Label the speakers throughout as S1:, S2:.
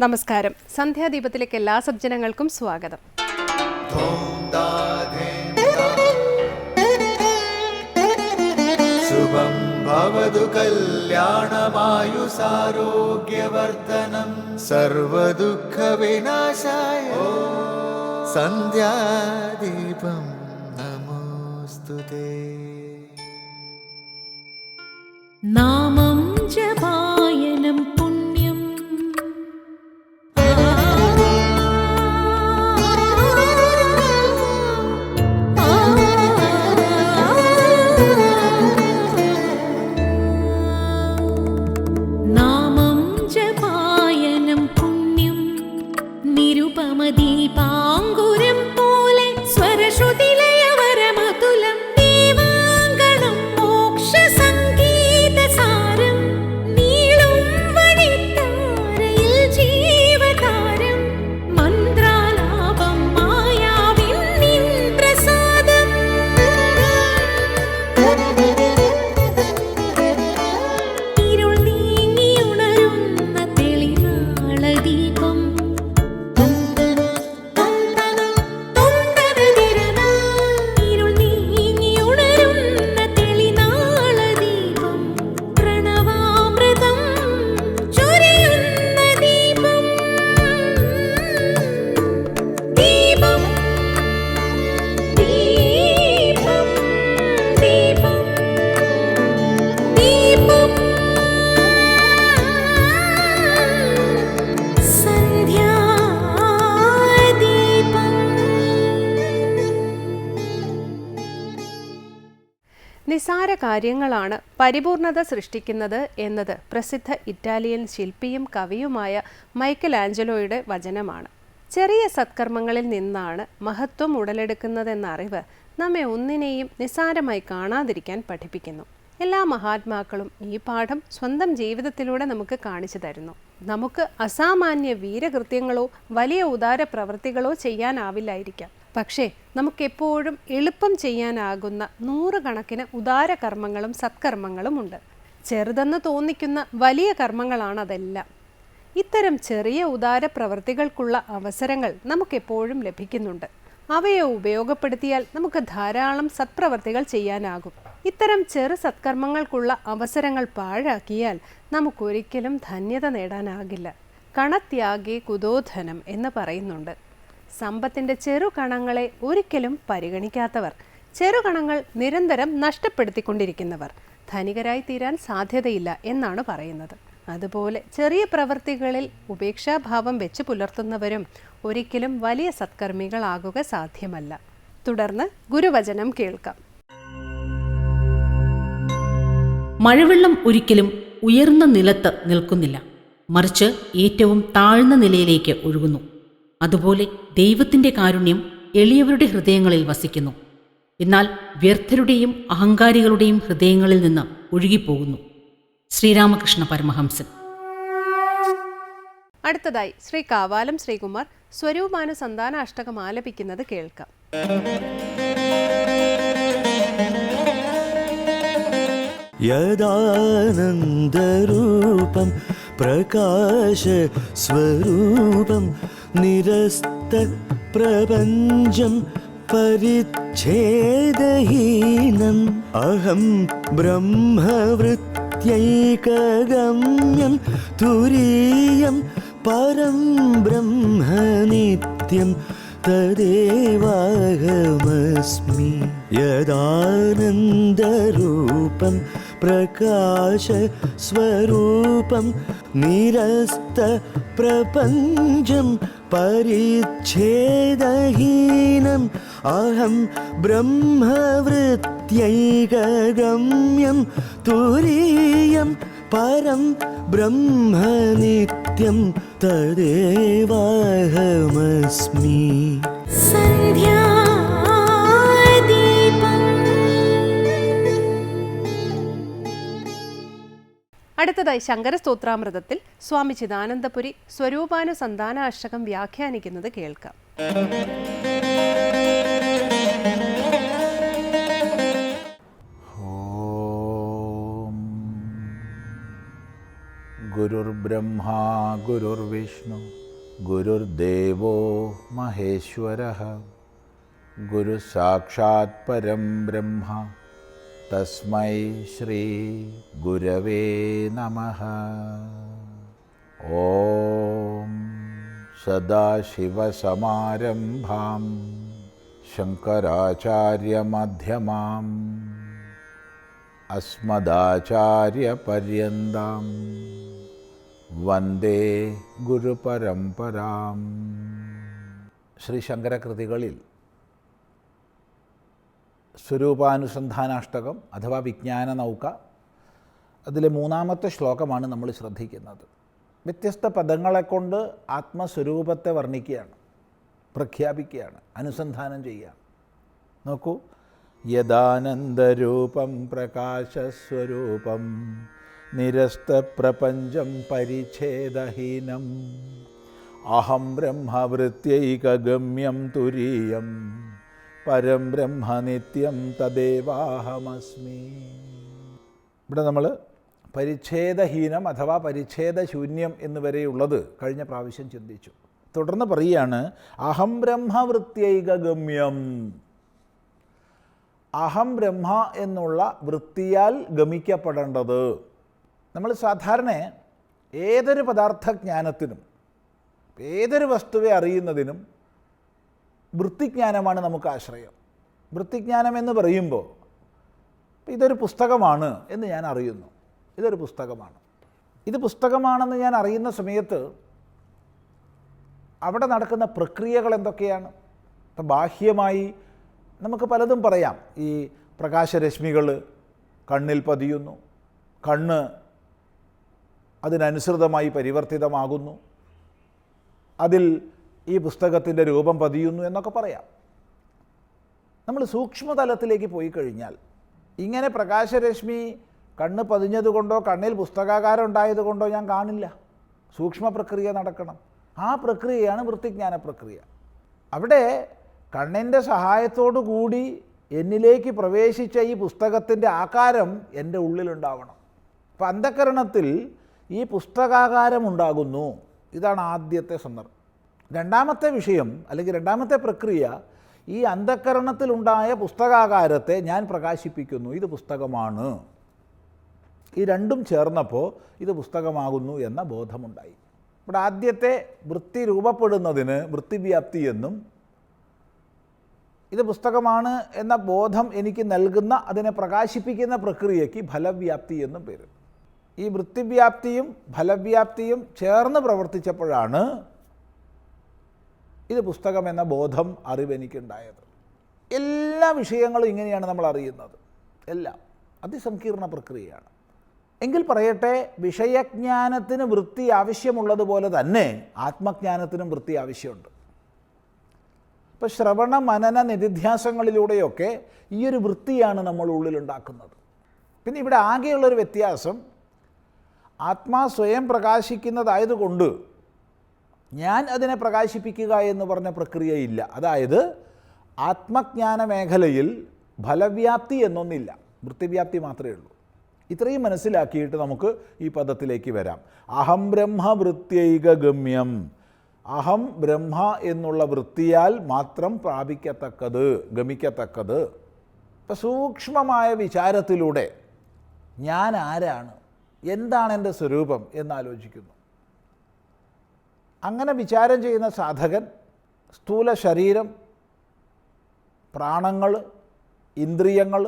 S1: നമസ്കാരം. സന്ധ്യാദീപത്തിലേക്ക് എല്ലാ സജ്ജനങ്ങൾക്കും സ്വാഗതം.
S2: ശുഭം ഭവതു കല്യാണമായുസാരോഗ്യവർദ്ധനം. സർവദുഃഖവിനാശായ സന്ധ്യാദീപം നമോസ്തു
S3: നാമം ജപായനം
S1: കാര്യങ്ങളാണ് പരിപൂർണത സൃഷ്ടിക്കുന്നത് എന്നത് പ്രസിദ്ധ ഇറ്റാലിയൻ ശില്പിയും കവിയുമായ മൈക്കൽ ആഞ്ചലോയുടെ വചനമാണ്. ചെറിയ സത്കർമ്മങ്ങളിൽ നിന്നാണ് മഹത്വം ഉടലെടുക്കുന്നതെന്ന അറിവ് നമ്മെ ഒന്നിനെയും നിസാരമായി കാണാതിരിക്കാൻ പഠിപ്പിക്കുന്നു. എല്ലാ മഹാത്മാക്കളും ഈ പാഠം സ്വന്തം ജീവിതത്തിലൂടെ നമുക്ക് കാണിച്ചു തരുന്നു. നമുക്ക് അസാമാന്യ വീരകൃത്യങ്ങളോ വലിയ ഉദാര പ്രവൃത്തികളോ ചെയ്യാനാവില്ലായിരിക്കാം. പക്ഷേ നമുക്കെപ്പോഴും എളുപ്പം ചെയ്യാനാകുന്ന നൂറുകണക്കിന് ഉദാര കർമ്മങ്ങളും സത്കർമ്മങ്ങളും ഉണ്ട്. ചെറുതെന്ന് തോന്നിക്കുന്ന വലിയ കർമ്മങ്ങളാണ് അതെല്ലാം ഇത്തരം ചെറിയ ഉദാര പ്രവൃത്തികൾക്കുള്ള അവസരങ്ങൾ നമുക്കെപ്പോഴും ലഭിക്കുന്നുണ്ട്. അവയെ ഉപയോഗപ്പെടുത്തിയാൽ നമുക്ക് ധാരാളം സത്പ്രവർത്തികൾ ചെയ്യാനാകും. ഇത്തരം ചെറു സത്കർമ്മങ്ങൾക്കുള്ള അവസരങ്ങൾ പാഴാക്കിയാൽ നമുക്കൊരിക്കലും ധന്യത നേടാനാകില്ല. കണത്യാഗി കുതോധനം എന്ന് പറയുന്നുണ്ട്. സമ്പത്തിന്റെ ചെറു കണങ്ങളെ ഒരിക്കലും പരിഗണിക്കാത്തവർ ചെറുകണങ്ങൾ നിരന്തരം നഷ്ടപ്പെടുത്തിക്കൊണ്ടിരിക്കുന്നവർ ധനികരായി തീരാൻ സാധ്യതയില്ല എന്നാണ് പറയുന്നത്. അതുപോലെ ചെറിയ പ്രവൃത്തികളിൽ ഉപേക്ഷാഭാവം വെച്ച് പുലർത്തുന്നവരും ഒരിക്കലും വലിയ സത്കർമ്മികളാകുക സാധ്യമല്ല. തുടർന്ന് ഗുരുവചനം കേൾക്കാം.
S4: മഴവെള്ളം ഒരിക്കലും ഉയർന്ന നിലത്ത് നിൽക്കുന്നില്ല. മറിച്ച് ഏറ്റവും താഴ്ന്ന നിലയിലേക്ക് ഒഴുകുന്നു. അതുപോലെ ദൈവത്തിന്റെ കാരുണ്യം എളിയവരുടെ ഹൃദയങ്ങളിൽ വസിക്കുന്നു. എന്നാൽ വ്യർത്ഥരുടെയും അഹങ്കാരികളുടെയും ഹൃദയങ്ങളിൽ നിന്ന് ഒഴുകിപ്പോകുന്നു. ശ്രീരാമകൃഷ്ണ പരമഹംസൻ.
S1: അടുത്തതായി ശ്രീ കാവാലം ശ്രീകുമാർ സ്വരൂപാന സന്താന അഷ്ടകം ആലപിക്കുന്നത് കേൾക്കാം.
S2: യദാനന്ദരൂപം പ്രകാശസ്വരൂപം നിരസ്ത പ്രപഞ്ചം പരിച്ഛേദഹീനം. അഹം ബ്രഹ്മവൃത്യൈകഗമ്യം. തുരീയം പരം ബ്രഹ്മനിത്യം തദേവാഹമസ്മി. യദാനന്ദരൂപം പ്രകാശസ്വരൂപം നിരസ്ത പ്രപഞ്ചം പരിച്ഛേദഹീനം അഹം ബ്രഹ്മവൃത്യൈകഗമ്യം തുരീയം പരം ബ്രഹ്മനിത്യം തദേവാഹമസ്മി.
S3: സന്ധ്യാദീപം
S1: അടുത്തതായി ശങ്കരസ്തോത്രാമൃതത്തിൽ സ്വാമി ചിദാനന്ദപുരി സ്വരൂപാനു സന്താനാഷ്ടകം വ്യാഖ്യാനിക്കുന്നത് കേൾക്കാം.
S5: ഗുരു ഗുരുർബ്രഹ്മാ ഗുരുർവിഷ്ണു ഗുരുർദേവോ മഹേശ്വര. ഗുരു സാക്ഷാത് പരം ബ്രഹ്മ. തസ്മൈ ശ്രീ ഗുരവേ നമ ഓം സദാശിവസമാരംഭാം ശങ്കരാചാര്യമധ്യമാം അസ്മദാചാര്യപര്യന്താം വന്ദേ ഗുരുപരമ്പരാം ശ്രീ ശങ്കരകൃതികളിൽ സ്വരൂപാനുസന്ധാനാഷ്ടകം അഥവാ വിജ്ഞാന നൗക അതിലെ മൂന്നാമത്തെ ശ്ലോകമാണ് നമ്മൾ ശ്രദ്ധിക്കുന്നത്. വ്യത്യസ്ത പദങ്ങളെ കൊണ്ട് ആത്മസ്വരൂപത്തെ വർണിക്കുകയാണ് പ്രഖ്യാപിക്കുകയാണ് അനുസന്ധാനം ചെയ്യുകയാണ്. നോക്കൂ. യദാനന്ദരൂപം പ്രകാശസ്വരൂപം നിരസ്തപ്രപഞ്ചം പരിച്ഛേദഹീനം അഹം ബ്രഹ്മവൃത്യൈകഗമ്യം തുരീയം. പരം ബ്രഹ്മനിത്യം തദേവാഹമസ്മി. ഇവിടെ നമ്മൾ പരിച്ഛേദഹീനം അഥവാ പരിച്ഛേദശൂന്യം എന്ന് വരെയുള്ളത് കഴിഞ്ഞ പ്രാവശ്യം ചിന്തിച്ചു. തുടർന്ന് പറയുകയാണ് അഹം ബ്രഹ്മവൃത്യൈകഗമ്യം അഹം ബ്രഹ്മ എന്നുള്ള വൃത്തിയാൽ ഗമിക്കപ്പെടേണ്ടത്. നമ്മൾ സാധാരണ ഏതൊരു പദാർത്ഥജ്ഞാനത്തിനും ഏതൊരു വസ്തുവെ അറിയുന്നതിനും വൃത്തിജ്ഞാനമാണ് നമുക്ക് ആശ്രയം. വൃത്തിജ്ഞാനം എന്ന് പറയുമ്പോൾ ഇതൊരു പുസ്തകമാണ് എന്ന് ഞാൻ അറിയുന്നു. ഇതൊരു പുസ്തകമാണ്. ഇത് പുസ്തകമാണെന്ന് ഞാൻ അറിയുന്ന സമയത്ത് അവിടെ നടക്കുന്ന പ്രക്രിയകൾ എന്തൊക്കെയാണ്? ഇപ്പം ബാഹ്യമായി നമുക്ക് പലതും പറയാം. ഈ പ്രകാശരശ്മികൾ കണ്ണിൽ പതിയുന്നു. കണ്ണ് അതിനനുസൃതമായി പരിവർത്തിതമാകുന്നു. അതിൽ ഈ പുസ്തകത്തിന്റെ രൂപം പതിയുന്നു എന്നൊക്കെ പറയാം. നമ്മൾ സൂക്ഷ്മതലത്തിലേക്ക് പോയി കഴിഞ്ഞാൽ ഇങ്ങനെ പ്രകാശരശ്മി കണ്ണ് പതിഞ്ഞതുകൊണ്ടോ കണ്ണിൽ പുസ്തകാകാരം ഉണ്ടായതുകൊണ്ടോ ഞാൻ കാണില്ല. സൂക്ഷ്മ പ്രക്രിയ നടക്കണം. ആ പ്രക്രിയയാണ് വൃത്തിജ്ഞാന പ്രക്രിയ. അവിടെ കണ്ണിന്റെ സഹായത്തോടു കൂടി എന്നിലേക്ക് പ്രവേശിച്ച ഈ പുസ്തകത്തിന്റെ ആകാരം എന്റെ ഉള്ളിലുണ്ടാവണം. അപ്പം അന്ധകരണത്തിൽ ഈ പുസ്തകാകാരം ഉണ്ടാകുന്നു. ഇതാണ് ആദ്യത്തെ സന്ദർഭം. രണ്ടാമത്തെ വിഷയം അല്ലെങ്കിൽ രണ്ടാമത്തെ പ്രക്രിയ ഈ അന്ധക്കരണത്തിലുണ്ടായ പുസ്തകാകാരത്തെ ഞാൻ പ്രകാശിപ്പിക്കുന്നു. ഇത് പുസ്തകമാണ്. ഈ രണ്ടും ചേർന്നപ്പോൾ ഇത് പുസ്തകമാകുന്നു എന്ന ബോധമുണ്ടായി. ഇവിടെ ആദ്യത്തെ വൃത്തി രൂപപ്പെടുന്നതിന് വൃത്തിവ്യാപ്തി എന്നും ഇത് പുസ്തകമാണ് എന്ന ബോധം എനിക്ക് നൽകുന്ന അതിനെ പ്രകാശിപ്പിക്കുന്ന പ്രക്രിയയ്ക്ക് ഫലവ്യാപ്തി എന്നും പേര്. ഈ വൃത്തിവ്യാപ്തിയും ഫലവ്യാപ്തിയും ചേർന്ന് പ്രവർത്തിച്ചപ്പോഴാണ് ഇത് പുസ്തകം എന്ന ബോധം അറിവെനിക്കുണ്ടായത്. എല്ലാ വിഷയങ്ങളും ഇങ്ങനെയാണ് നമ്മൾ അറിയുന്നത്. എല്ലാം അതിസങ്കീർണ പ്രക്രിയയാണ്. എങ്കിൽ പറയട്ടെ വിഷയജ്ഞാനത്തിന് വൃത്തി ആവശ്യമുള്ളതുപോലെ തന്നെ ആത്മജ്ഞാനത്തിനും വൃത്തി ആവശ്യമുണ്ട്. ഇപ്പോൾ ശ്രവണ മനന നിധിധ്യാസങ്ങളിലൂടെയൊക്കെ ഈ ഒരു വൃത്തിയാണ് നമ്മൾ ഉള്ളിലുണ്ടാക്കുന്നത്. പിന്നെ ഇവിടെ ആകെയുള്ളൊരു വ്യത്യാസം ആത്മാ സ്വയം പ്രകാശിക്കുന്നതായതുകൊണ്ട് ഞാൻ അതിനെ പ്രകാശിപ്പിക്കുക എന്ന് പറഞ്ഞ പ്രക്രിയയില്ല. അതായത് ആത്മജ്ഞാന മേഖലയിൽ ഫലവ്യാപ്തി എന്നൊന്നില്ല. വൃത്തിവ്യാപ്തി മാത്രമേ ഉള്ളൂ. ഇത്രയും മനസ്സിലാക്കിയിട്ട് നമുക്ക് ഈ പദത്തിലേക്ക് വരാം. അഹം ബ്രഹ്മ വൃത്യൈക ഗമ്യം. അഹം ബ്രഹ്മ എന്നുള്ള വൃത്തിയാൽ മാത്രം പ്രാപിക്കത്തക്കത് ഗമിക്കത്തക്കത്. ഇപ്പം സൂക്ഷ്മമായ വിചാരത്തിലൂടെ ഞാൻ ആരാണ്? എന്താണ് എന്റെ സ്വരൂപം? എന്നാലോചിക്കുന്നു അങ്ങനെ വിചാരം ചെയ്യുന്ന സാധകൻ സ്ഥൂല ശരീരം പ്രാണങ്ങൾ ഇന്ദ്രിയങ്ങൾ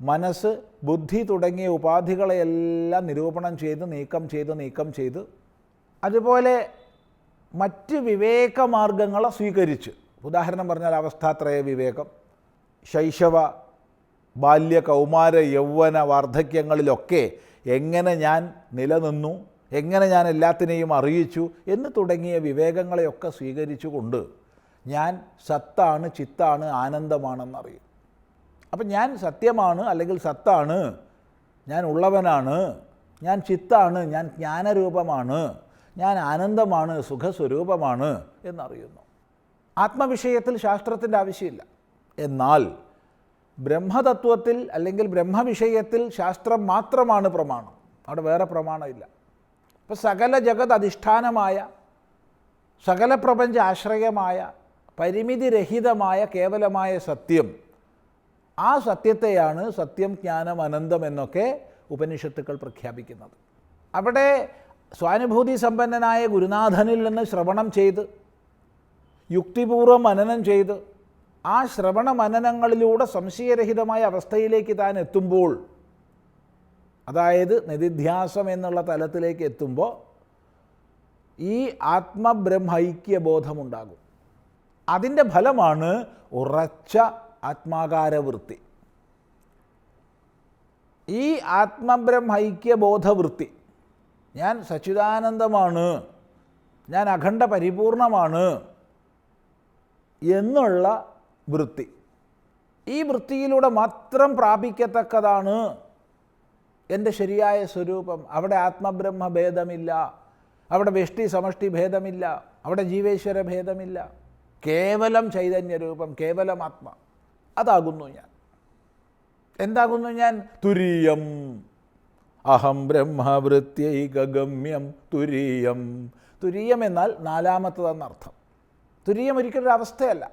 S5: മനസ്സ് ബുദ്ധി തുടങ്ങിയ ഉപാധികളെയെല്ലാം നിരൂപണം ചെയ്ത് നീക്കം ചെയ്ത് നീക്കം ചെയ്ത് അതുപോലെ മറ്റ് വിവേകമാർഗങ്ങളെ സ്വീകരിച്ച്. ഉദാഹരണം പറഞ്ഞാൽ അവസ്ഥാത്രയ വിവേകം ശൈശവ ബാല്യ കൗമാര യൗവന വാർദ്ധക്യങ്ങളിലൊക്കെ എങ്ങനെ ഞാൻ നിലനിന്നു എങ്ങനെ ഞാൻ എല്ലാത്തിനെയും അറിയിച്ചു എന്ന് തുടങ്ങിയ വിവേകങ്ങളെയൊക്കെ സ്വീകരിച്ചുകൊണ്ട് ഞാൻ സത്താണ് ചിത്താണ് ആനന്ദമാണെന്നറിയും. അപ്പം ഞാൻ സത്യമാണ് അല്ലെങ്കിൽ സത്താണ് ഞാൻ ഉള്ളവനാണ് ഞാൻ ചിത്താണ് ഞാൻ ജ്ഞാനരൂപമാണ് ഞാൻ ആനന്ദമാണ് സുഖസ്വരൂപമാണ് എന്നറിയുന്നു. ആത്മവിഷയത്തിൽ ശാസ്ത്രത്തിന്റെ ആവശ്യമില്ല. എന്നാൽ ബ്രഹ്മതത്വത്തിൽ അല്ലെങ്കിൽ ബ്രഹ്മവിഷയത്തിൽ ശാസ്ത്രം മാത്രമാണ് പ്രമാണം. അവിടെ വേറെ പ്രമാണമില്ല. അപ്പോൾ സകല ജഗത് അധിഷ്ഠാനമായ സകല പ്രപഞ്ച ആശ്രയമായ പരിമിതിരഹിതമായ കേവലമായ സത്യം ആ സത്യത്തെയാണ് സത്യം ജ്ഞാനം അനന്തം എന്നൊക്കെ ഉപനിഷത്തുക്കൾ പ്രഖ്യാപിക്കുന്നത്. അവിടെ സ്വാനുഭൂതി സമ്പന്നനായ ഗുരുനാഥനിൽ നിന്ന് ശ്രവണം ചെയ്ത് യുക്തിപൂർവം മനനം ചെയ്ത് ആ ശ്രവണ മനനങ്ങളിലൂടെ സംശയരഹിതമായ അവസ്ഥയിലേക്ക് താൻ എത്തുമ്പോൾ അതായത് നിതിധ്യാസം എന്നുള്ള തലത്തിലേക്ക് എത്തുമ്പോൾ ഈ ആത്മബ്രഹ്മൈക്യബോധമുണ്ടാകും. അതിന്റെ ഫലമാണ് ഉറച്ച ആത്മാകാരവൃത്തി. ഈ ആത്മബ്രഹ്മൈക്യബോധവൃത്തി ഞാൻ സച്ചിദാനന്ദമാണ് ഞാൻ അഖണ്ഡ പരിപൂർണമാണ് എന്നുള്ള വൃത്തി. ഈ വൃത്തിയിലൂടെ മാത്രം പ്രാപിക്കത്തക്കതാണ് എന്റെ ശരിയായ സ്വരൂപം അവിടെ ആത്മബ്രഹ്മ ഭേദമില്ല അവിടെ വെഷ്ടി സമഷ്ടി ഭേദമില്ല അവിടെ ജീവേശ്വര ഭേദമില്ല. കേവലം ചൈതന്യരൂപം കേവലം ആത്മ. അതാകുന്നു ഞാൻ. എന്താകുന്നു ഞാൻ? തുരീയം. അഹം ബ്രഹ്മവൃത്യൈകഗമ്യം തുരീയം. തുരീയം എന്നാൽ നാലാമത്തതെന്നർത്ഥം തുരീയം ഒരിക്കലും ഒരു അവസ്ഥയല്ല.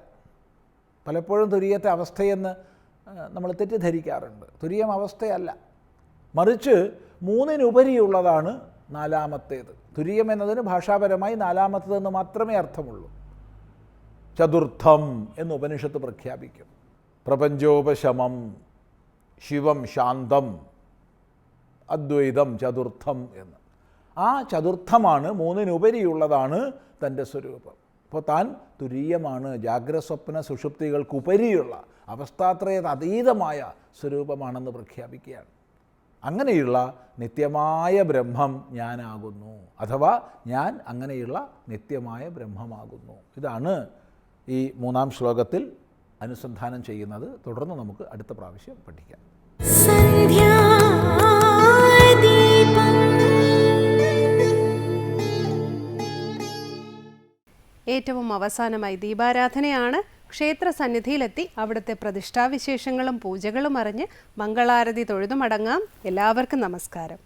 S5: പലപ്പോഴും തുരീയത്തെ അവസ്ഥയെന്ന് നമ്മൾ തെറ്റിദ്ധരിക്കാറുണ്ട്. തുരീയം അവസ്ഥയല്ല. മറിച്ച് മൂന്നിനുപരിയുള്ളതാണ് നാലാമത്തേത്. തുര്യം എന്നതിന് ഭാഷാപരമായി നാലാമത്തേതെന്ന് മാത്രമേ അർത്ഥമുള്ളൂ. ചതുർത്ഥം എന്ന് ഉപനിഷത്ത് പ്രഖ്യാപിക്കും. പ്രപഞ്ചോപശമം ശിവം ശാന്തം അദ്വൈതം ചതുർത്ഥം എന്ന്. ആ ചതുർത്ഥമാണ് മൂന്നിനുപരിയുള്ളതാണ് തന്റെ സ്വരൂപം. അപ്പോൾ താൻ തുരീയമാണ് ജാഗ്രസ്വപ്ന സുഷുപ്തികൾക്കുപരിയുള്ള അവസ്ഥാത്രയത് അതീതമായ സ്വരൂപമാണെന്ന് പ്രഖ്യാപിക്കുകയാണ്. അങ്ങനെയുള്ള നിത്യമായ ബ്രഹ്മം ഞാനാകുന്നു. അഥവാ ഞാൻ അങ്ങനെയുള്ള നിത്യമായ ബ്രഹ്മമാകുന്നു. ഇതാണ് ഈ മൂന്നാം ശ്ലോകത്തിൽ അനുസന്ധാനം ചെയ്യുന്നത്. തുടർന്ന് നമുക്ക് അടുത്ത പ്രാവശ്യം പഠിക്കാം.
S1: ഏറ്റവും അവസാനമായി ദീപാരാധനയാണ് ക്ഷേത്ര സന്നിധിയിലെത്തി അവിടുത്തെ പ്രതിഷ്ഠാവിശേഷങ്ങളും പൂജകളും അറിഞ്ഞ് മംഗളാരതി തൊഴുതുമടങ്ങാം എല്ലാവർക്കും നമസ്കാരം.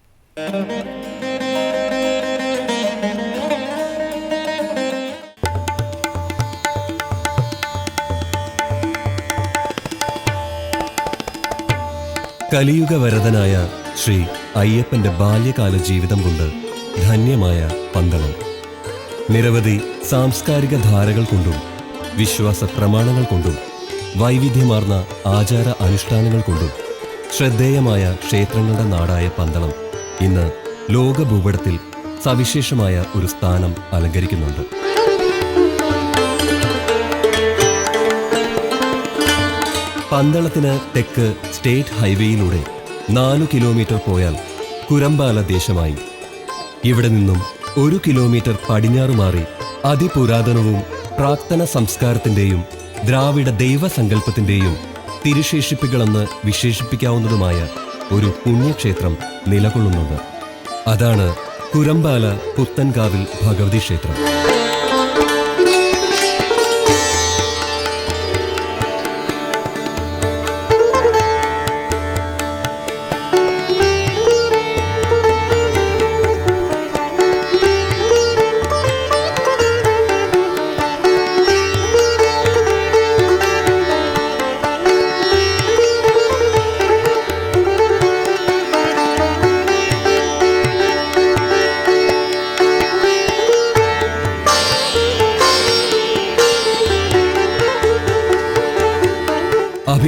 S6: കലിയുഗ വരദനായ ശ്രീ അയ്യപ്പന്റെ ബാല്യകാല ജീവിതം കൊണ്ട് ധന്യമായ പന്തളം. നിരവധി സാംസ്കാരിക ധാരകൾ കൊണ്ടും വിശ്വാസ പ്രമാണങ്ങൾ കൊണ്ടും വൈവിധ്യമാർന്ന ആചാര അനുഷ്ഠാനങ്ങൾ കൊണ്ടും ശ്രദ്ധേയമായ ക്ഷേത്രങ്ങളുടെ നാടായ പന്തളം ഇന്ന് ലോകഭൂപടത്തിൽ സവിശേഷമായ ഒരു സ്ഥാനം അലങ്കരിക്കുന്നുണ്ട്. പന്തളത്തിന് തെക്ക് സ്റ്റേറ്റ് ഹൈവേയിലൂടെ നാലു കിലോമീറ്റർ പോയാൽ കുരമ്പാല ദേശമായി. ഇവിടെ നിന്നും ഒരു കിലോമീറ്റർ പടിഞ്ഞാറുമാറി അതിപുരാതനവും പ്രാക്തന സംസ്കാരത്തിന്റെയും ദ്രാവിഡ ദൈവസങ്കല്പത്തിന്റെയും തിരുശേഷിപ്പുകളെന്ന് വിശേഷിപ്പിക്കാവുന്നതുമായ ഒരു പുണ്യക്ഷേത്രം നിലകൊള്ളുന്നുണ്ട് അതാണ് കുരമ്പാല പുത്തൻകാവിൽ ഭഗവതി ക്ഷേത്രം.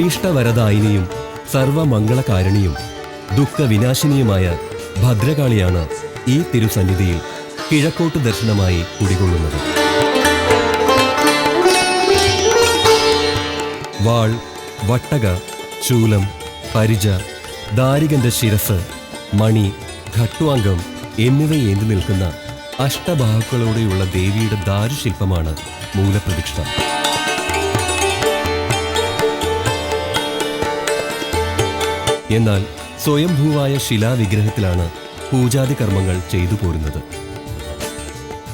S6: അഭീഷ്ടവരദായിനിയും സർവമംഗളകാരണിയും ദുഃഖവിനാശിനിയുമായ ഭദ്രകാളിയാണ് ഈ തിരുസന്നിധിയിൽ കിഴക്കോട്ട് ദർശനമായി കുടികൊള്ളുന്നത്. വാൾ വട്ടക ശൂലം പരിച ദാരികന്റെ ശിരസ് മണി ഘട്ടുവാംഗം എന്നിവയേന്തി നിൽക്കുന്ന അഷ്ടബാഹുക്കളോടെയുള്ള ദേവിയുടെ ദാരുശില്പമാണ് മൂലപ്രതിഷ്ഠ. എന്നാൽ സ്വയംഭൂവായ ശിലാവിഗ്രഹത്തിലാണ് പൂജാതി കർമ്മങ്ങൾ ചെയ്തു പോരുന്നത്.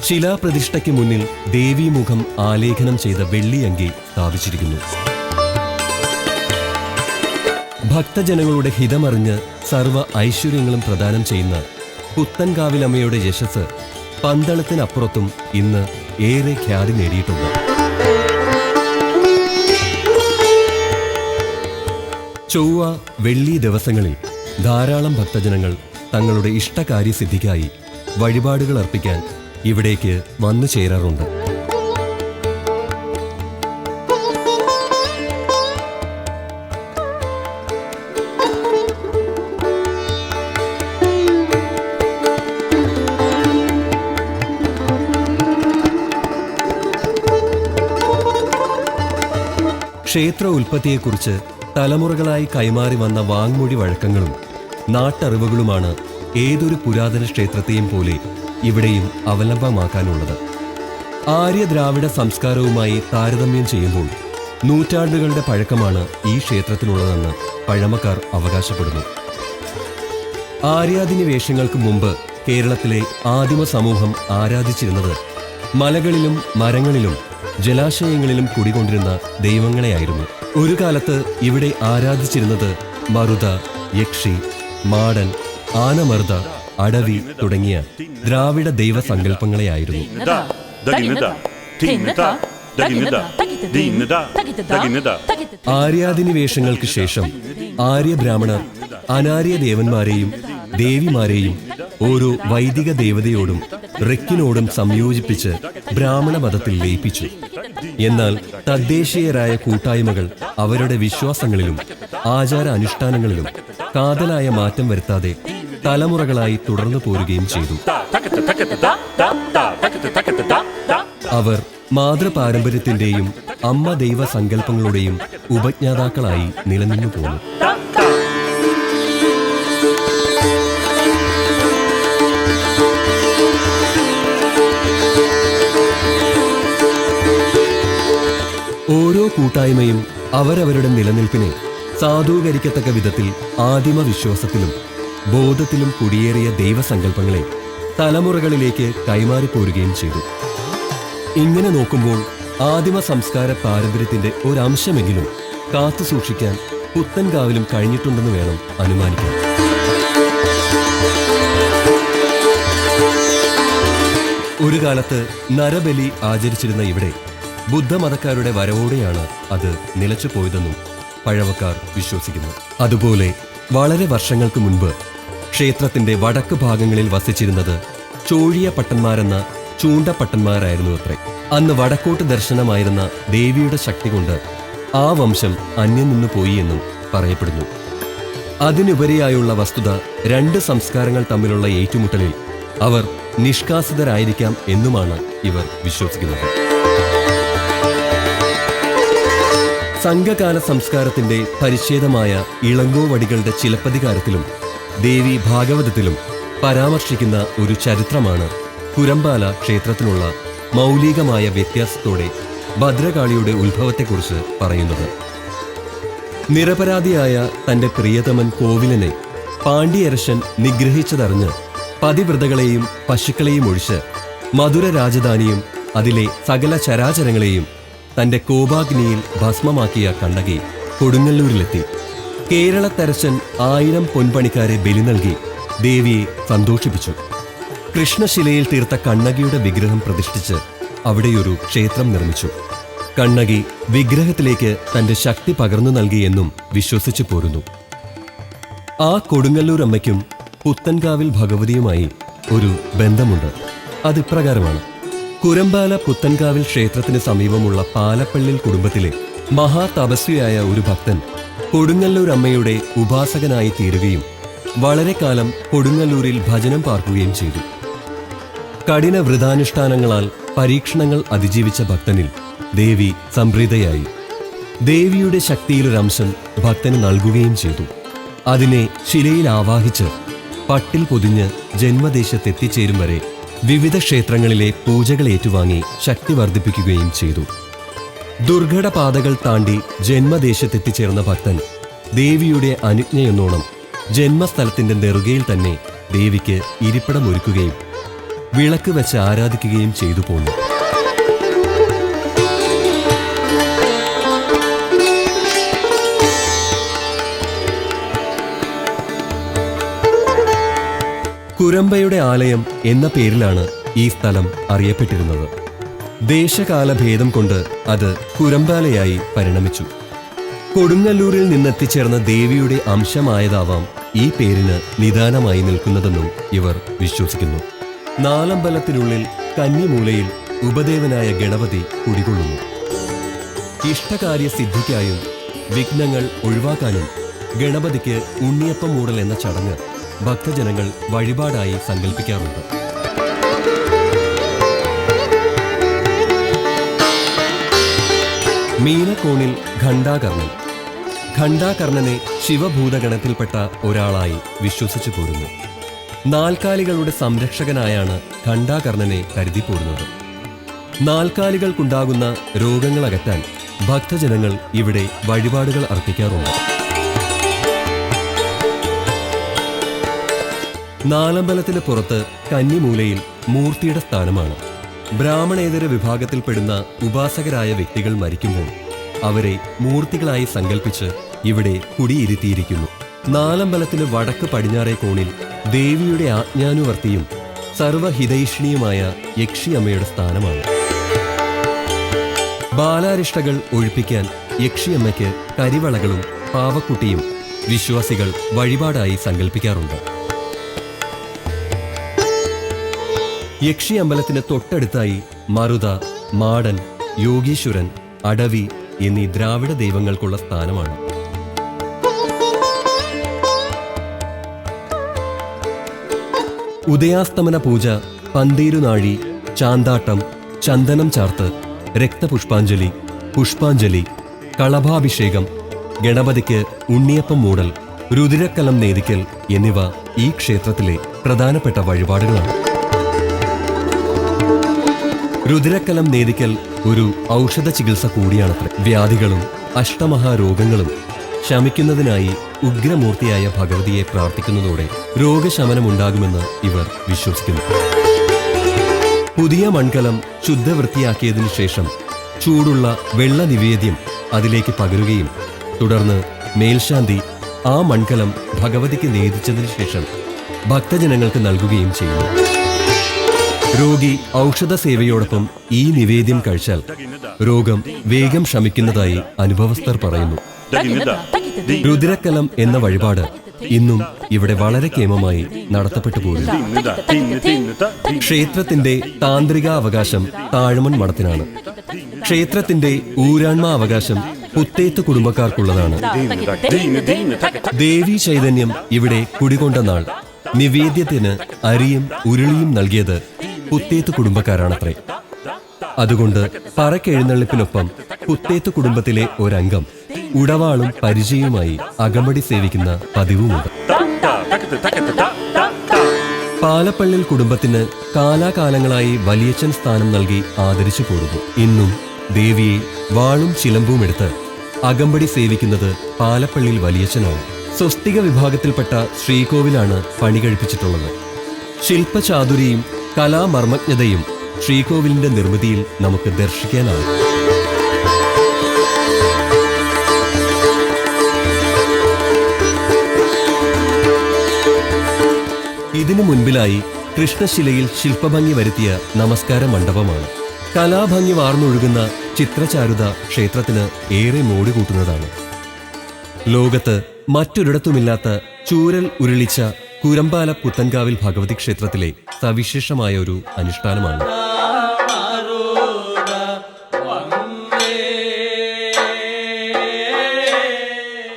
S6: ശിലാപ്രതിഷ്ഠയ്ക്ക് മുന്നിൽ ദേവീമുഖം ആലേഖനം ചെയ്ത വെള്ളിയങ്കി സ്ഥാപിച്ചിരിക്കുന്നു. ഭക്തജനങ്ങളുടെ ഹിതമറിഞ്ഞ് സർവ ഐശ്വര്യങ്ങളും പ്രദാനം ചെയ്യുന്ന പുത്തൻകാവിലമ്മയുടെ യശസ് പന്തളത്തിനപ്പുറത്തും ഇന്ന് ഏറെ ഖ്യാതി നേടിയിട്ടുണ്ട്. ചൊവ്വ വെള്ളി ദിവസങ്ങളിൽ ധാരാളം ഭക്തജനങ്ങൾ തങ്ങളുടെ ഇഷ്ടകാര്യസിദ്ധിക്കായി വഴിപാടുകൾ അർപ്പിക്കാൻ ഇവിടേക്ക് വന്നു ചേരാറുണ്ട്. ക്ഷേത്ര ഉൽപ്പത്തിയെക്കുറിച്ച് തലമുറകളായി കൈമാറി വന്ന വാങ്മൊഴി വഴക്കങ്ങളും നാട്ടറിവുകളുമാണ് ഏതൊരു പുരാതന ക്ഷേത്രത്തെയും പോലെ ഇവിടെയും അവലംബമാക്കാനുള്ളത്. ആര്യ ദ്രാവിഡ സംസ്കാരവുമായി താരതമ്യം ചെയ്യുമ്പോൾ നൂറ്റാണ്ടുകളുടെ പഴക്കമാണ് ഈ ക്ഷേത്രത്തിനുള്ളതെന്ന് പഴമക്കാർ അവകാശപ്പെടുന്നു. ആര്യാധിനിവേശങ്ങൾക്ക് മുമ്പ് കേരളത്തിലെ ആദിമ സമൂഹം ആരാധിച്ചിരുന്നത് മലകളിലും മരങ്ങളിലും ജലാശയങ്ങളിലും കുടികൊണ്ടിരുന്ന ദൈവങ്ങളെയായിരുന്നു. ഒരു കാലത്ത് ഇവിടെ ആരാധിച്ചിരുന്നത് മരുത യക്ഷി മാടൻ ആനമർദ അടവി തുടങ്ങിയ ദ്രാവിഡ ദൈവസങ്കല്പങ്ങളെയായിരുന്നു.
S7: സങ്കല്പങ്ങളെയായിരുന്നു
S6: ആര്യാധിനിവേശങ്ങൾക്ക് ശേഷം ആര്യബ്രാഹ്മണർ അനാര്യ ദേവന്മാരെയും ദേവിമാരെയും ഓരോ വൈദിക ദേവതയോടും റിക്കിനോടും സംയോജിപ്പിച്ച് ബ്രാഹ്മണ മതത്തിൽ ലയിപ്പിച്ചു എന്നാൽ തദ്ദേശീയരായ കൂട്ടായ്മകൾ അവരുടെ വിശ്വാസങ്ങളിലും ആചാര അനുഷ്ഠാനങ്ങളിലും കാതലായ മാറ്റം വരുത്താതെ തലമുറകളായി തുടർന്നു പോരുകയും ചെയ്തു. അവർ മാതൃപാരമ്പര്യത്തിന്റെയും അമ്മ ദൈവ സങ്കല്പങ്ങളുടെയും ഉപജ്ഞാതാക്കളായി നിലനിന്നു പോന്നു ഓരോ കൂട്ടായ്മയും അവരവരുടെ നിലനിൽപ്പിനെ സാധൂകരിക്കത്തക്ക വിധത്തിൽ ആദിമ വിശ്വാസത്തിലും ബോധത്തിലും കുടിയേറിയ ദൈവസങ്കല്പങ്ങളെ തലമുറകളിലേക്ക് കൈമാറിപ്പോരുകയും ചെയ്തു. ഇങ്ങനെ നോക്കുമ്പോൾ ആദിമ സംസ്കാര പാരമ്പര്യത്തിന്റെ ഒരംശമെങ്കിലും കാത്തു സൂക്ഷിക്കാൻ പുത്തൻകാവിലും കഴിഞ്ഞിട്ടുണ്ടെന്ന് വേണം അനുമാനിക്കാൻ. ഒരു കാലത്ത് നരബലി ആചരിച്ചിരുന്ന ഇവിടെ ബുദ്ധമതക്കാരുടെ വരവോടെയാണ് അത് നിലച്ചു പോയതെന്നും പഴവക്കാർ വിശ്വസിക്കുന്നു. അതുപോലെ വളരെ വർഷങ്ങൾക്ക് മുൻപ് ക്ഷേത്രത്തിന്റെ വടക്ക് ഭാഗങ്ങളിൽ വസിച്ചിരുന്നത് ചോഴിയ പട്ടന്മാരെന്ന ചൂണ്ടപ്പട്ടന്മാരായിരുന്നു അത്രേ. അന്ന് വടക്കോട്ട് ദർശനമായിരുന്ന ദേവിയുടെ ശക്തി കൊണ്ട് ആ വംശം അന്യം നിന്ന് പോയി എന്നും പറയപ്പെടുന്നു. അതിനുപരിയായുള്ള വസ്തുത രണ്ട് സംസ്കാരങ്ങൾ തമ്മിലുള്ള ഏറ്റുമുട്ടലിൽ അവർ നിഷ്കാസിതരായിരിക്കാം എന്നുമാണ് ഇവർ വിശ്വസിക്കുന്നത്. സംഘകാല സംസ്കാരത്തിന്റെ പരിച്ഛേദമായ ഇളങ്കോവടികളുടെ ചിലപ്പതികാരത്തിലും ദേവി ഭാഗവതത്തിലും പരാമർശിക്കുന്ന ഒരു ചരിത്രമാണ് കുരമ്പാല ക്ഷേത്രത്തിനുള്ള മൗലികമായ വ്യത്യാസത്തോടെ ഭദ്രകാളിയുടെ ഉത്ഭവത്തെക്കുറിച്ച് പറയുന്നത്. നിരപരാധിയായ തന്റെ പ്രിയതമൻ കോവിലനെ പാണ്ഡ്യരശൻ നിഗ്രഹിച്ചതറിഞ്ഞ് പതിവ്രതകളെയും പശുക്കളെയും ഒഴിച്ച് മധുര രാജധാനിയും അതിലെ സകല ചരാചരങ്ങളെയും തന്റെ കോപാഗ്നിയിൽ ഭസ്മമാക്കിയ കണ്ണകി കൊടുങ്ങല്ലൂരിലെത്തി. കേരളത്തരശൻ ആയിരം പൊൻപണിക്കാരെ ബലി നൽകി ദേവിയെ സന്തോഷിപ്പിച്ചു. കൃഷ്ണശിലയിൽ തീർത്ത കണ്ണകിയുടെ വിഗ്രഹം പ്രതിഷ്ഠിച്ച് അവിടെയൊരു ക്ഷേത്രം നിർമ്മിച്ചു. കണ്ണകി വിഗ്രഹത്തിലേക്ക് തന്റെ ശക്തി പകർന്നു നൽകിയെന്നും വിശ്വസിച്ചു പോരുന്നു. ആ കൊടുങ്ങല്ലൂർ അമ്മയ്ക്കും പുത്തൻകാവിൽ ഭഗവതിയുമായി ഒരു ബന്ധമുണ്ട്. അതിപ്രകാരമാണ് കുരമ്പാല പുത്തൻകാവിൽ ക്ഷേത്രത്തിന് സമീപമുള്ള പാലപ്പള്ളിൽ കുടുംബത്തിലെ മഹാതപസ്വിയായ ഒരു ഭക്തൻ കൊടുങ്ങല്ലൂർ അമ്മയുടെ ഉപാസകനായി തീരുകയും വളരെ കാലം കൊടുങ്ങല്ലൂരിൽ ഭജനം പാർക്കുകയും ചെയ്തു. കഠിന വ്രതാനുഷ്ഠാനങ്ങളാൽ പരീക്ഷണങ്ങൾ അതിജീവിച്ച ഭക്തനിൽ ദേവി സംപ്രീതയായി. ദേവിയുടെ ശക്തിയിലൊരംശം ഭക്തന് നൽകുകയും ചെയ്തു. അതിനെ ശിലയിൽ ആവാഹിച്ച് പട്ടിൽ പൊതിഞ്ഞ് ജന്മദേശത്തെത്തിച്ചേരും വരെ വിവിധ ക്ഷേത്രങ്ങളിലെ പൂജകൾ ഏറ്റുവാങ്ങി ശക്തി വർദ്ധിപ്പിക്കുകയും ചെയ്തു. ദുർഘട പാതകൾ താണ്ടി ജന്മദേശത്തെത്തിച്ചേർന്ന ഭക്തൻ ദേവിയുടെ അനുജ്ഞയെന്നോണം ജന്മസ്ഥലത്തിന്റെ നെറുകയിൽ തന്നെ ദേവിക്ക് ഇരിപ്പിടമൊരുക്കുകയും വിളക്ക് വെച്ച് ആരാധിക്കുകയും ചെയ്തു പോന്നു. കുരമ്പയുടെ ആലയം എന്ന പേരിലാണ് ഈ സ്ഥലം അറിയപ്പെട്ടിരുന്നത്. ദേശകാല ഭേദം കൊണ്ട് അത് കുരമ്പാലയായി പരിണമിച്ചു. കൊടുങ്ങല്ലൂരിൽ നിന്നെത്തിച്ചേർന്ന ദേവിയുടെ അംശമായതാവാം ഈ പേരിന് നിദാനമായി നിൽക്കുന്നതെന്നും ഇവർ വിശ്വസിക്കുന്നു. നാലമ്പലത്തിനുള്ളിൽ കന്നിമൂലയിൽ ഉപദേവനായ ഗണപതി കുടികൊള്ളുന്നു. ഇഷ്ടകാര്യ സിദ്ധിക്കായും വിഘ്നങ്ങൾ ഒഴിവാക്കാനും ഗണപതിക്ക് ഉണ്ണിയപ്പം മൂടൽ എന്ന ചടങ്ങ് ഭക്തജനങ്ങൾ വഴിപാടായി സങ്കല്പിക്കാറുണ്ട് മീനക്കോണിൽ ഖണ്ഡാകർണൻ. ഖണ്ഡാകർണനെ ശിവഭൂതഗണത്തിൽപ്പെട്ട ഒരാളായി വിശ്വസിച്ചു പോരുന്നു. നാൽക്കാലികളുടെ സംരക്ഷകനായാണ് ഖണ്ഡാകർണനെ കരുതിപ്പോരുന്നത് നാൽക്കാലികൾക്കുണ്ടാകുന്ന രോഗങ്ങളകറ്റാൻ ഭക്തജനങ്ങൾ ഇവിടെ വഴിപാടുകൾ അർപ്പിക്കാറുണ്ട്. നാലമ്പലത്തിന് പുറത്ത് കന്നിമൂലയിൽ മൂർത്തിയുടെ സ്ഥാനമാണ്. ബ്രാഹ്മണേതര വിഭാഗത്തിൽപ്പെടുന്ന ഉപാസകരായ വ്യക്തികൾ മരിക്കുമ്പോൾ അവരെ മൂർത്തികളായി സങ്കല്പിച്ച് ഇവിടെ കുടിയിരുത്തിയിരിക്കുന്നു. നാലമ്പലത്തിന് വടക്ക് പടിഞ്ഞാറേ കോണിൽ ദേവിയുടെ ആജ്ഞാനുവർത്തിയും സർവഹിതൈഷിണിയുമായ യക്ഷിയമ്മയുടെ സ്ഥാനമാണ്. ബാലാരിഷ്ടകൾ ഒഴിപ്പിക്കാൻ യക്ഷിയമ്മയ്ക്ക് കരിവളകളും പാവക്കുട്ടിയും വിശ്വാസികൾ വഴിപാടായി സങ്കല്പിക്കാറുണ്ട് യക്ഷി അമ്പലത്തിന് തൊട്ടടുത്തായി മരുത മാടൻ യോഗീശ്വരൻ അടവി എന്നീ ദ്രാവിഡ ദൈവങ്ങൾക്കുള്ള സ്ഥാനമാണ്. ഉദയാസ്തമന പൂജ പന്തീരുനാഴി ചാന്താട്ടം ചന്ദനം ചാർത്ത് രക്തപുഷ്പാഞ്ജലി പുഷ്പാഞ്ജലി കളഭാഭിഷേകം ഗണപതിക്ക് ഉണ്ണിയപ്പം മൂടൽ രുതിരക്കലം നേതിക്കൽ എന്നിവ ഈ ക്ഷേത്രത്തിലെ പ്രധാനപ്പെട്ട വഴിപാടുകളാണ്. രുതിരക്കലം നേദിക്കൽ ഒരു ഔഷധ ചികിത്സ കൂടിയാണത്രേ. വ്യാധികളും അഷ്ടമഹാരോഗങ്ങളും ശമിക്കുന്നതിനായി ഉഗ്രമൂർത്തിയായ ഭഗവതിയെ പ്രാർത്ഥിക്കുന്നതോടെ രോഗശമനമുണ്ടാകുമെന്ന് ഇവർ വിശ്വസിക്കുന്നു. പുതിയ മൺകലം ശുദ്ധവൃത്തിയാക്കിയതിനു ശേഷം ചൂടുള്ള വെള്ള നിവേദ്യം അതിലേക്ക് പകരുകയും തുടർന്ന് മേൽശാന്തി ആ മൺകലം ഭഗവതിക്ക് നേദിച്ചതിനു ശേഷം ഭക്തജനങ്ങൾക്ക് നൽകുകയും ചെയ്യുന്നു. രോഗി ഔഷധ സേവയോടൊപ്പം ഈ നിവേദ്യം കഴിച്ചാൽ രോഗം വേഗം ശമിക്കുന്നതായി അനുഭവസ്ഥർ പറയുന്നു. രുദ്രക്കലം എന്ന വഴിപാട് ഇന്നും ഇവിടെ വളരെ കേമമായി നടത്തപ്പെട്ടു പോകുന്നു ക്ഷേത്രത്തിന്റെ താന്ത്രിക അവകാശം താഴ്മൺ മഠത്തിനാണ്. ക്ഷേത്രത്തിന്റെ ഊരാൺമ അവകാശം പുത്തേത്ത് കുടുംബക്കാർക്കുള്ളതാണ്. ദേവി ചൈതന്യം ഇവിടെ കുടികൊണ്ട നാൾ. നിവേദ്യത്തിന് അരിയും ഉരുളിയും നൽകിയത് പുത്തേത്ത് കുടുംബക്കാരാണത്രേ. അതുകൊണ്ട് പറക്കെഴുന്നള്ളിപ്പിനൊപ്പം പുത്തേത്ത് കുടുംബത്തിലെ ഒരംഗം ഉടവാളും പരിചയവുമായി അകമ്പടി സേവിക്കുന്ന പതിവുമുണ്ട്. പാലപ്പള്ളിൽ കുടുംബത്തിന് കാലാകാലങ്ങളായി വലിയച്ഛൻ സ്ഥാനം നൽകി ആദരിച്ചു പോരുന്നു. ഇന്നും ദേവിയെ വാളും ചിലമ്പും എടുത്ത് അകമ്പടി സേവിക്കുന്നത് പാലപ്പള്ളിയിൽ വലിയച്ഛനാണ്. സ്വസ്തിക വിഭാഗത്തിൽപ്പെട്ട ശ്രീകോവിലാണ് പണി കഴിപ്പിച്ചിട്ടുള്ളത്. ശില്പചാതുരിയും കലാമർമ്മജ്ഞതയും ശ്രീകോവിലിന്റെ നിർമ്മിതിയിൽ നമുക്ക് ദർശിക്കാനാവും ഇതിനു മുൻപിലായി കൃഷ്ണശിലയിൽ ശില്പഭംഗി വരുത്തിയ നമസ്കാര മണ്ഡപമാണ്. കലാഭംഗി വാർന്നൊഴുകുന്ന ചിത്രചാരുത ക്ഷേത്രത്തിന് ഏറെ മോടി കൂട്ടുന്നതാണ്. ലോകത്ത് മറ്റൊരിടത്തുമില്ലാത്ത ചൂരൽ ഉരുളിച്ച കുരമ്പാല പുത്തൻകാവിൽ ഭഗവതി ക്ഷേത്രത്തിലെ സവിശേഷമായ ഒരു അനുഷ്ഠാനമാണ്.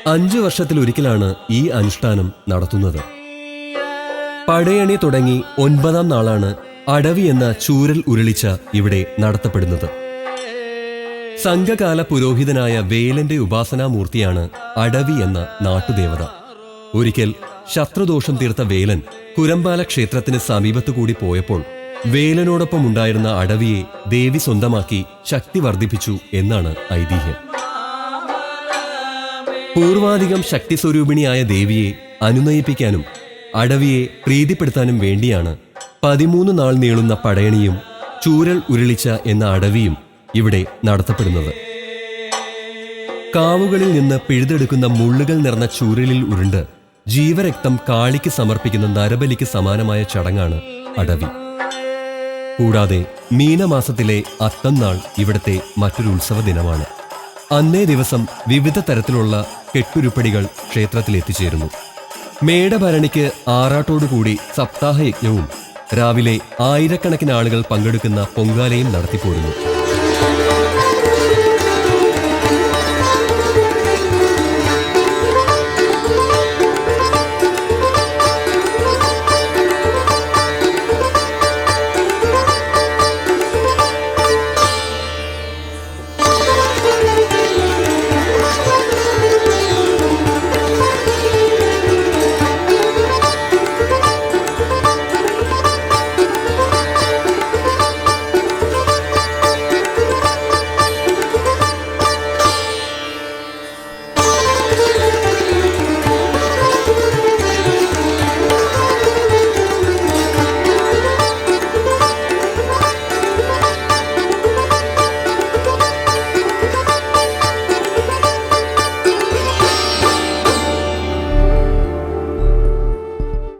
S6: അഞ്ചു വർഷത്തിലൊരിക്കലാണ് ഈ അനുഷ്ഠാനം നടത്തുന്നത്. പടയണി തുടങ്ങി ഒൻപതാം നാളാണ് അടവി എന്ന ചൂരൽ ഉരുളിച്ച ഇവിടെ നടത്തപ്പെടുന്നത്. സംഘകാല പുരോഹിതനായ വേലന്റെ ഉപാസനാമൂർത്തിയാണ് അടവി എന്ന നാട്ടുദേവത. ഒരിക്കൽ ശത്രുദോഷം തീർത്ത വേലൻ കുരമ്പാല ക്ഷേത്രത്തിന് സമീപത്തുകൂടി പോയപ്പോൾ വേലനോടൊപ്പം ഉണ്ടായിരുന്ന അടവിയെ ദേവി സ്വന്തമാക്കി ശക്തി വർദ്ധിപ്പിച്ചു എന്നാണ് ഐതിഹ്യം. പൂർവാധികം ശക്തി സ്വരൂപിണിയായ ദേവിയെ അനുനയിപ്പിക്കാനും അടവിയെ പ്രീതിപ്പെടുത്താനും വേണ്ടിയാണ് പതിമൂന്ന് നാൾ നീളുന്ന പടയണിയും ചൂരൽ ഉരുളിച്ച എന്ന അടവിയും ഇവിടെ നടത്തപ്പെടുന്നത്. കാവുകളിൽ നിന്ന് പിഴുതെടുക്കുന്ന മുള്ളുകൾ നിറഞ്ഞ ചൂരലിൽ ഉരുണ്ട് ജീവരക്തം കാളിക്ക് സമർപ്പിക്കുന്ന നരബലിക്ക് സമാനമായ ചടങ്ങാണ് അടവി. കൂടാതെ മീനമാസത്തിലെ അത്തം നാൾ ഇവിടുത്തെ മറ്റൊരു ഉത്സവ ദിനമാണ് അന്നേ ദിവസം വിവിധ തരത്തിലുള്ള കെട്ടുരുപ്പടികൾ ക്ഷേത്രത്തിൽ എത്തിച്ചേരുന്നു. മേടഭരണിക്ക് ആറാട്ടോടുകൂടി സപ്താഹയജ്ഞവും രാവിലെ ആയിരക്കണക്കിന് ആളുകൾ പങ്കെടുക്കുന്ന പൊങ്കാലയും നടത്തിപ്പോരുന്നു.